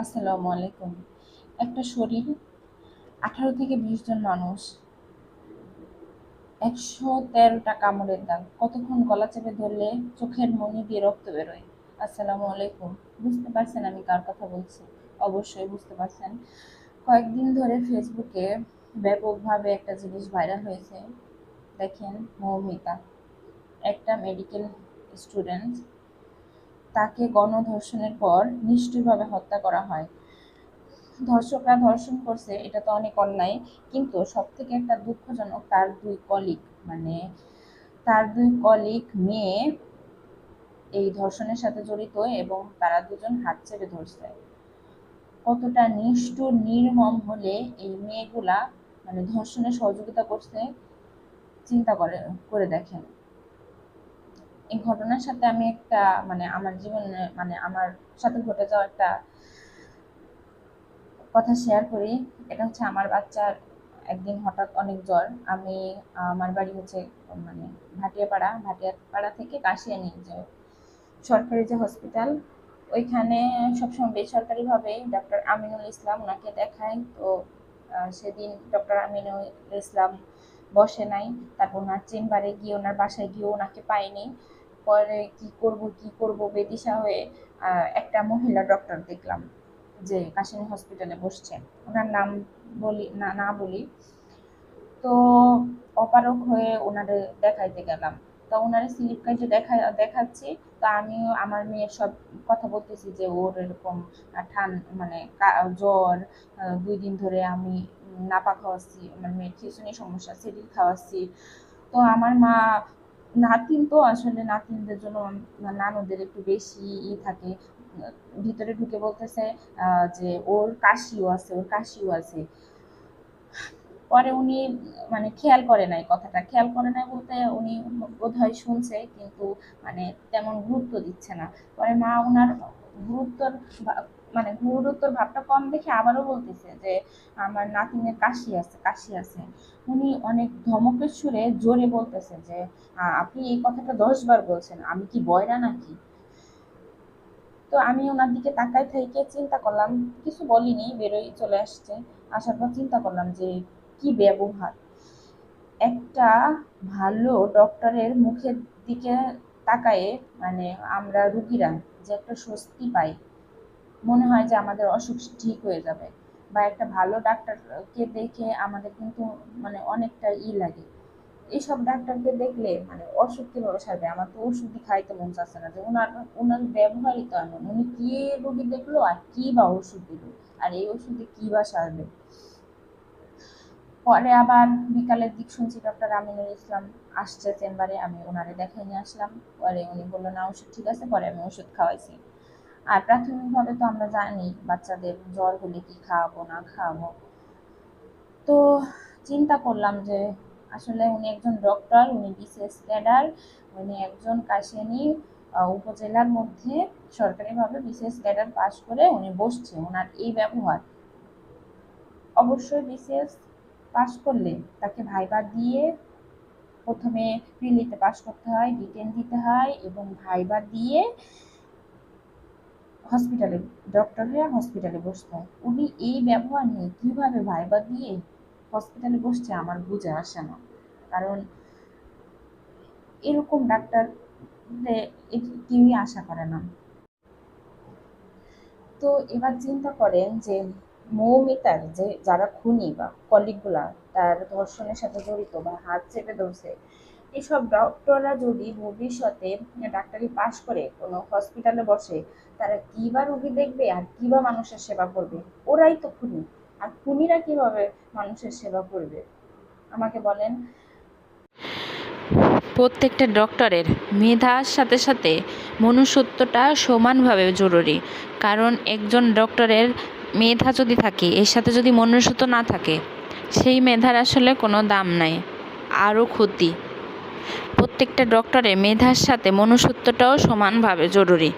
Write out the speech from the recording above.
আসসালামু আলাইকুম। একটা শরীর, আঠারো থেকে বিশ জন মানুষ, একশো তেরোটা কামড়ের দাগ। কতক্ষণ গলা চেপে ধরলে চোখের মনি দিয়ে রক্ত বেরোয়? আসসালামু আলাইকুম। বুঝতে পারছেন আমি কার কথা বলছি? অবশ্যই বুঝতে পারছেন। কয়েকদিন ধরে ফেসবুকে ব্যাপকভাবে একটা জিনিস ভাইরাল হয়েছে। দেখেন মৌমিতা, একটা মেডিকেল স্টুডেন্ট তাকে গণধর্ষণের পর নিষ্ঠুরভাবে হত্যা করা হয়। ধর্ষকরা ধর্ষণ করছে, এটা তো অনেক অন্যায়, কিন্তু সব থেকে একটা দুঃখজনক তার দুই কলিগ মানে তার দুই কলিগ মেয়ে এই ধর্ষণের সাথে জড়িত এবং তারা দুজন হাত চেপে ধরছে। কতটা নিষ্ঠুর, নির্মম হলে এই মেয়েগুলা মানে ধর্ষণে সহযোগিতা করছে, চিন্তা করে করে দেখেন। এই ঘটনার সাথে আমি একটা মানে আমার জীবনে মানে আমার সাথে ঘটে যাওয়া একটা কথা শেয়ার করি। এটা হচ্ছে আমার বাচ্চার একদিন হঠাৎ অনেক জ্বর। আমি, আমার বাড়ি হচ্ছে মানে ভাটিয়াপাড়া ভাটিয়াপাড়া থেকে কাশিয়ানি যে সরকারি যে হসপিটাল ওইখানে সবসময় বেসরকারিভাবে ডক্টর আমিনুল ইসলাম ওনাকে দেখায়। তো সেদিন ডক্টর আমিনুল ইসলাম বসে নাই। তারপর ওনার চেম্বারে গিয়ে, ওনার বাসায় গিয়ে ওনাকে পাইনি। পরে কি করব কি করব বেদিশা হয়ে একটা মহিলা ডক্টর দেখলাম যে কাশিনী হসপিটালে বসছে। ওনার নাম বলি, না না বলি। তো অপারক হয়ে ওনারে দেখাইতে গেলাম। তো ওনারে স্লিপ কাইটে দেখা, দেখাচ্ছি। তো আমিও, আমার মেয়ের সব কথা বলতেছি যে ওর এরকম ঠান মানে জ্বর দুই দিন ধরে আমি নাপা খাওয়াচ্ছি, আমার মেয়ের খিচুনি সমস্যা, সেডিল খাওয়াচ্ছি। তো আমার মা নাতিন তো আসলে নাতিনদের জন্য নানুদের একটু বেশি ই থাকে। ভিতরে ঢুকে বলতেছে যে ওর কাশিও আছে, ওর কাশিও আছে। পরে উনি মানে খেয়াল করে নাই কথাটা। খেয়াল করে নাই বলতে উনি বোধ হয় শুনছে, কিন্তু মানে তেমন গুরুত্ব দিচ্ছে না। পরে মা ওনার গুরুত্বর মানে গুরুত্বর ভাবটা কম দেখে আবারও বলতেছে যে আমার নাতিনের কাশি আছে কাশি আছে। উনি অনেক ধমকের সুরে জোরে বলতেছে যে আপনি এই কথাটা দশবার বলছেন, আমি কি বয়রা নাকি? তো আমি ওনার দিকে তাকাই থেকে চিন্তা করলাম, কিছু বলিনি বেরোই চলে আসছে। আসার পর চিন্তা করলাম যে, কি ব্যবহার? একটা ভালো ডক্টরের মুখের দিকে তাকায়ে মানে আমরা রুগীরা যে একটা স্বস্তি পাই। মনে হয় যে আমাদের অসুখ ঠিক হয়ে যাবে বা একটা ভালো ডাক্তারকে দেখে আমাদের কিন্তু মানে অনেকটা ই লাগে। এইসব ডাক্তারকে দেখলে মানে অসুখ কীভাবে সারবে? আমার তো ওষুধই খাইতে মন চাচ্ছে না যে ওনার ওনার ব্যবহারই তো এমন। উনি কি রোগী দেখল আর কি বা ওষুধ দিল? আর এই ওষুধে কি বা সারবে? পরে আবার বিকালের দিক শুনছি ডক্টর আমিনুল ইসলাম আসছে চেম্বারে, আমি ওনারে দেখাই নিয়ে আসলাম। পরে উনি বলল, না, ওষুধ ঠিক আছে, পরে আমি ওষুধ খাওয়াইছি। আর প্রাথমিকভাবে তো আমরা জানি বাচ্চাদের জ্বর হলে কি খাওয়াবো, না খাওয়াবো। তো চিন্তা করলাম যে আসলে উনি একজন ডক্টর, উনি বিশেষ ক্যাডার, উনি একজন কাশিয়ানি উপজেলার মধ্যে সরকারিভাবে বিশেষ ক্যাডার পাশ করে উনি বসছে ওনার এই ব্যবহার। অবশ্যই বিশেষ পাশ করলে তাকে ভাইবা দিয়ে প্রথমে প্রিলিতে পাশ করতে হয় রিটেন দিতে হয় এবং ভাইবা দিয়ে হসপিটালে ডক্টর হয়ে হসপিটালে বসতে হয় উনি এই ব্যবহার নিয়ে কীভাবে ভাইবা দিয়ে হসপিটালে বসছে আমার বুঝে আসে না। কারণ এরকম ডাক্তার এটি কেউই আশা করে না। তো এবার চিন্তা করেন যে মৌমিতার যে যারা খুনি বা কলিগগুলা তার ধর্ষণের সাথে জড়িত বা হাত চেপে ধরছে এসব ডক্টররা যদি ভবিষ্যতে ডাক্তারি পাশ করে কোনো হসপিটালে বসে, তারা কী বা রুগী দেখবে আর কী বা মানুষের সেবা করবে? ওরাই তো খুনি। আর খুনিরা কীভাবে মানুষের সেবা করবে? আমাকে বলেন। প্রত্যেকটা ডক্টরের মেধার সাথে সাথে মনুষ্যত্বটা সমানভাবে জরুরি। কারণ একজন ডক্টরের মেধা যদি থাকে, এর সাথে যদি মনুষ্যত্ব না থাকে, সেই মেধার আসলে কোনো দাম নাই। আরও ক্ষতি। প্রত্যেকটা ডক্টরে মেধার সাথে মনুষ্যত্বটাও সমানভাবে জরুরি।